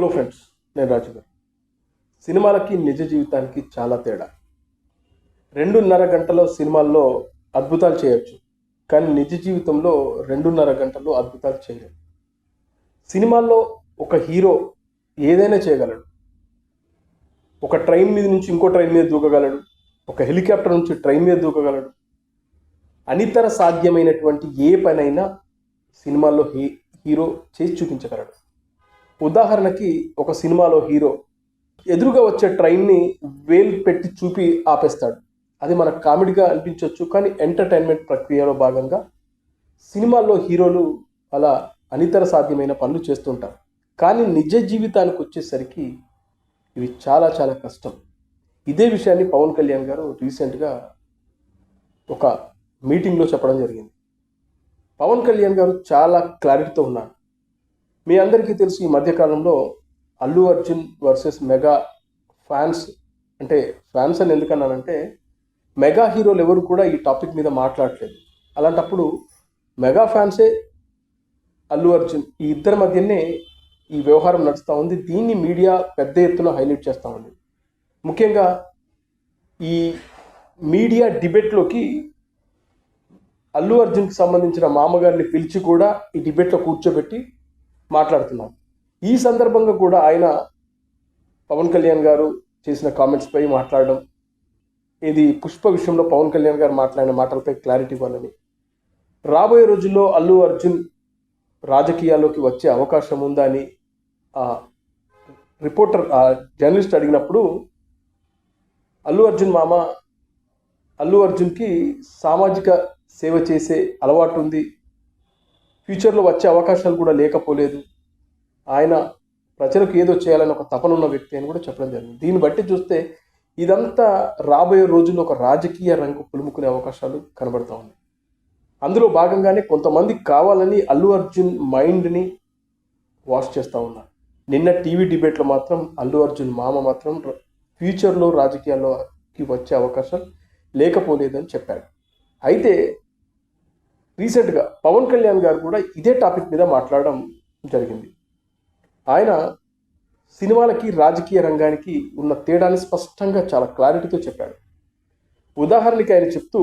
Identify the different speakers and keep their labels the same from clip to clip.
Speaker 1: Hello friends నేను రాజు గారు సినిమాలకి నిజ జీవితానికి చాలా తేడా. రెండున్నర గంటలో సినిమాల్లో అద్భుతాలు చేయొచ్చు కానీ నిజ జీవితంలో రెండున్నర గంటల్లో అద్భుతాలు చేయలేదు సినిమాల్లో ఒక హీరో ఏదైనా చేయగలడు. ఒక ట్రైన్ మీద నుంచి ఇంకో ట్రైన్ మీద దూకగలడు. ఒక హెలికాప్టర్ నుంచి ట్రైన్ మీద దూకగలడు. అనితర సాధ్యమైనటువంటి ఏ పనైనా సినిమాల్లో హీ హీరో చేసి చూపించగలడు. ఉదాహరణకి ఒక సినిమాలో హీరో ఎదురుగా వచ్చే ట్రైన్ని వేలు పెట్టి చూపి ఆపేస్తాడు. అది మనకు కామెడీగా అనిపించవచ్చు కానీ ఎంటర్టైన్మెంట్ ప్రక్రియలో భాగంగా సినిమాల్లో హీరోలు అలా అనితర సాధ్యమైన పనులు చేస్తుంటారు. కానీ నిజ జీవితానికి వచ్చేసరికి ఇవి చాలా చాలా కష్టం. ఇదే విషయాన్ని పవన్ కళ్యాణ్ గారు రీసెంట్గా ఒక మీటింగ్లో చెప్పడం జరిగింది. పవన్ కళ్యాణ్ గారు చాలా క్లారిటీతో ఉన్నారు. మీ అందరికీ తెలుసు ఈ మధ్యకాలంలో Allu Arjun versus mega fans అంటే ఫ్యాన్స్ అని ఎందుకన్నానంటే మెగా హీరోలు ఎవరు కూడా ఈ టాపిక్ మీద మాట్లాడలేదు. అలాంటప్పుడు మెగా ఫ్యాన్సే అల్లు అర్జున్ ఈ ఇద్దరి మధ్యనే ఈ వ్యవహారం నడుస్తూ ఉంది. దీన్ని మీడియా పెద్ద ఎత్తున హైలైట్ చేస్తూ ఉంది. ముఖ్యంగా ఈ మీడియా డిబేట్లోకి అల్లు అర్జున్కి సంబంధించిన మామగారిని పిలిచి కూడా ఈ డిబేట్లో కూర్చోబెట్టి మాట్లాడుతున్నాం. ఈ సందర్భంగా కూడా ఆయన పవన్ కళ్యాణ్ గారు చేసిన కామెంట్స్పై మాట్లాడడం ఇది పుష్ప విషయంలో పవన్ కళ్యాణ్ గారు మాట్లాడిన మాటలపై క్లారిటీ ఇవ్వాలని. రాబోయే రోజుల్లో అల్లు అర్జున్ రాజకీయాల్లోకి వచ్చే అవకాశం ఉందా అని ఆ రిపోర్టర్ ఆ జర్నలిస్ట్ అడిగినప్పుడు అల్లు అర్జున్ మామ అల్లు అర్జున్కి సామాజిక సేవ చేసే అలవాటు ఉంది ఫ్యూచర్లో వచ్చే అవకాశాలు కూడా లేకపోలేదు. ఆయన ప్రజలకు ఏదో చేయాలని ఒక తపన ఉన్న వ్యక్తి అని కూడా చెప్పడం జరిగింది. దీన్ని బట్టి చూస్తే ఇదంతా రాబోయే రోజుల్లో ఒక రాజకీయ రంగు పులుముకునే అవకాశాలు కనబడతా ఉన్నాయి. అందులో భాగంగానే కొంతమంది కావాలని అల్లు అర్జున్ మైండ్ని వాష్ చేస్తూ ఉన్నారు. నిన్న టీవీ డిబేట్లో మాత్రం అల్లు అర్జున్ మామ మాత్రం ఫ్యూచర్లో రాజకీయాల్లోకి వచ్చే అవకాశం లేకపోలేదని చెప్పారు. అయితే రీసెంట్గా పవన్ కళ్యాణ్ గారు కూడా ఇదే టాపిక్ మీద మాట్లాడడం జరిగింది. ఆయన సినిమాలకి రాజకీయ రంగానికి ఉన్న తేడాని స్పష్టంగా చాలా క్లారిటీతో చెప్పాడు. ఉదాహరణకి ఆయన చెప్తూ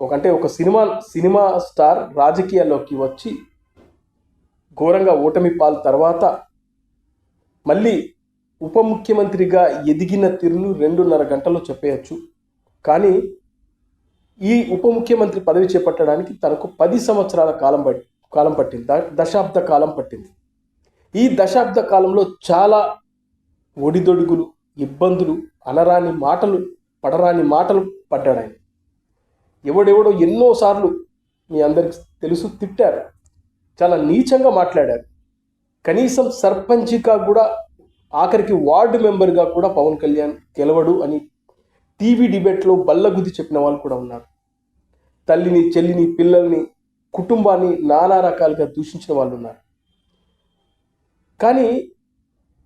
Speaker 1: ఒక అంటే ఒక సినిమా సినిమా స్టార్ రాజకీయాల్లోకి వచ్చి ఘోరంగా ఓటమి పాలు తర్వాత మళ్ళీ ఉప ముఖ్యమంత్రిగా ఎదిగిన తీరును రెండున్నర గంటల్లో చెప్పేయచ్చు. కానీ ఈ ఉప ముఖ్యమంత్రి పదవి చేపట్టడానికి తనకు పది సంవత్సరాల కాలం పట్టి కాలం పట్టింది. దశాబ్ద కాలం పట్టింది. ఈ దశాబ్ద కాలంలో చాలా ఒడిదొడుగులు ఇబ్బందులు అనరాని మాటలు పడరాని మాటలు పడ్డాడు ఆయన. ఎవడెవడో ఎన్నోసార్లు మీ అందరికి తెలుసు తిట్టారు చాలా నీచంగా మాట్లాడారు. కనీసం సర్పంచిగా కూడా ఆఖరికి వార్డు మెంబర్గా కూడా పవన్ కళ్యాణ్ గెలవడు అని టీవీ డిబేట్లో బల్లగుద్ది చెప్పిన వాళ్ళు కూడా ఉన్నారు. తల్లిని చెల్లిని పిల్లల్ని కుటుంబాన్ని నానా రకాలుగా దూషించిన వాళ్ళు ఉన్నారు. కానీ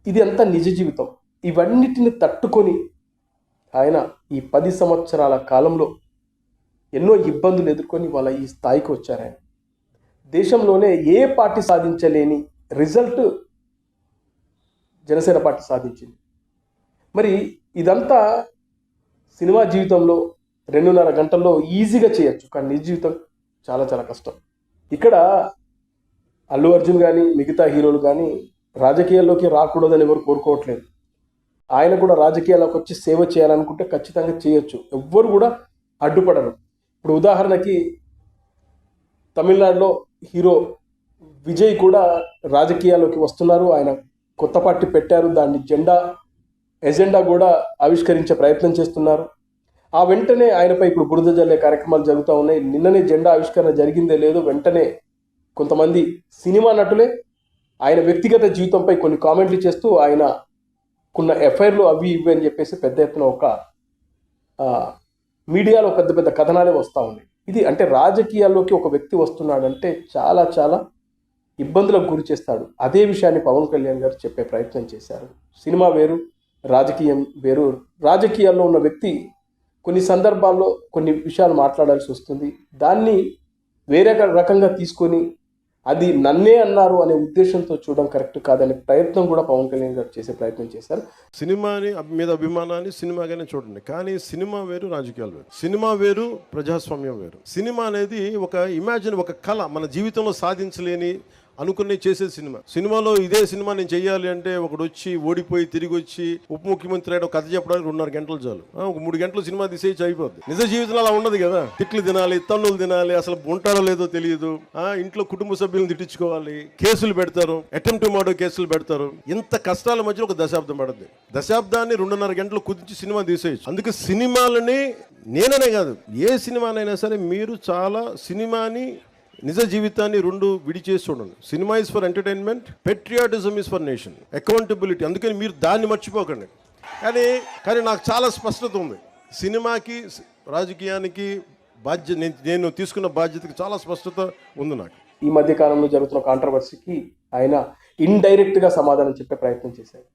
Speaker 1: ఇది అంతా నిజ జీవితం. ఇవన్నిటిని తట్టుకొని ఆయన ఈ పది సంవత్సరాల కాలంలో ఎన్నో ఇబ్బందులు ఎదుర్కొని వాళ్ళ ఈ స్థాయికి వచ్చారు ఆయన. దేశంలోనే ఏ పార్టీ సాధించలేని రిజల్ట్ జనసేన పార్టీ సాధించింది. మరి ఇదంతా సినిమా జీవితంలో రెండున్నర గంటల్లో ఈజీగా చేయొచ్చు కానీ నిజ జీవితం చాలా చాలా కష్టం. ఇక్కడ అల్లు అర్జున్ కానీ మిగతా హీరోలు కానీ రాజకీయాల్లోకి రాకూడదని ఎవరు కోరుకోవట్లేదు. ఆయన కూడా రాజకీయాలకు వచ్చి సేవ చేయాలనుకుంటే ఖచ్చితంగా చేయొచ్చు. ఎవ్వరు కూడా అడ్డుపడరు. ఇప్పుడు ఉదాహరణకి తమిళనాడులో హీరో విజయ్ కూడా రాజకీయాల్లోకి వస్తున్నారు. ఆయన కొత్త పార్టీ పెట్టారు. దాన్ని జెండా ఎజెండా కూడా ఆవిష్కరించే ప్రయత్నం చేస్తున్నారు. ఆ వెంటనే ఆయనపై ఇప్పుడు బురద జల్లే కార్యక్రమాలు జరుగుతూ ఉన్నాయి. నిన్ననే జెండా ఆవిష్కరణ జరిగిందే లేదో. వెంటనే కొంతమంది సినిమా నటులే ఆయన వ్యక్తిగత జీవితంపై కొన్ని కామెంట్లు చేస్తూ ఆయన కొన్న ఎఫ్ఐఆర్లు అవి ఇవి అని చెప్పేసి పెద్ద ఎత్తున ఒక మీడియాలో పెద్ద పెద్ద కథనాలే వస్తూ ఉన్నాయి. ఇది అంటే రాజకీయాల్లోకి ఒక వ్యక్తి వస్తున్నాడంటే చాలా చాలా ఇబ్బందులకు గురి చేస్తాడు. అదే విషయాన్ని పవన్ కళ్యాణ్ గారు చెప్పే ప్రయత్నం చేశారు. సినిమా వేరు రాజకీయం వేరు. రాజకీయాల్లో ఉన్న వ్యక్తి కొన్ని సందర్భాల్లో కొన్ని విషయాలు మాట్లాడాల్సి వస్తుంది. దాన్ని వేరే రకంగా తీసుకొని అది నన్నే అన్నారు అనే ఉద్దేశంతో చూడడం కరెక్ట్ కాదనే ప్రయత్నం కూడా పవన్ కళ్యాణ్ గారు చేసే ప్రయత్నం చేశారు.
Speaker 2: సినిమాని మీద అభిమానాన్ని సినిమాగానే చూడండి. కానీ సినిమా వేరు రాజకీయాలు వేరు. సినిమా వేరు ప్రజాస్వామ్యం వేరు. సినిమా అనేది ఒక ఇమాజిన్ ఒక కళ మన జీవితంలో సాధించలేని అనుకునే చేసే సినిమా. సినిమాలో ఇదే సినిమా నేను చెయ్యాలి అంటే ఒకడు వచ్చి ఓడిపోయి తిరిగి వచ్చి ఉప ముఖ్యమంత్రి అయ్యాడు, కథ చెప్పడానికి రెండున్నర గంటలు చాలు. ఒక మూడు గంటలు సినిమా తీసేసి అయిపోద్ది. నిజ జీవితంలో అలా ఉండదు కదా. తిట్లు తినాలి తన్నులు తినాలి అసలు ఉంటారో లేదో తెలియదు. ఆ, ఇంట్లో కుటుంబ సభ్యులను తిట్టించుకోవాలి కేసులు పెడతారు అటెంప్ట్ మర్డర్ కేసులు పెడతారు. ఇంత కష్టాల మధ్య ఒక దశాబ్దం పడుద్ది. దశాబ్దాన్ని రెండున్నర గంటలు కుదించి సినిమా తీసేయచ్చు. అందుకే సినిమాలని నేననే కాదు ఏ సినిమానైనా సరే మీరు చాలా సినిమాని నిజ జీవితాన్ని రెండు విడిచేసి చూడండి. Cinema is for entertainment patriotism is for nation accountability అందుకని మీరు దాన్ని మర్చిపోకండి. కానీ కానీ నాకు చాలా స్పష్టత ఉంది. సినిమాకి రాజకీయానికి బాధ్యత నేను నేను తీసుకున్న బాధ్యతకి చాలా స్పష్టత ఉంది నాకు.
Speaker 1: ఈ మధ్య కాలంలో జరుగుతున్న కాంట్రవర్సీకి ఆయన ఇండైరెక్ట్గా సమాధానం చెప్పే ప్రయత్నం చేశారు.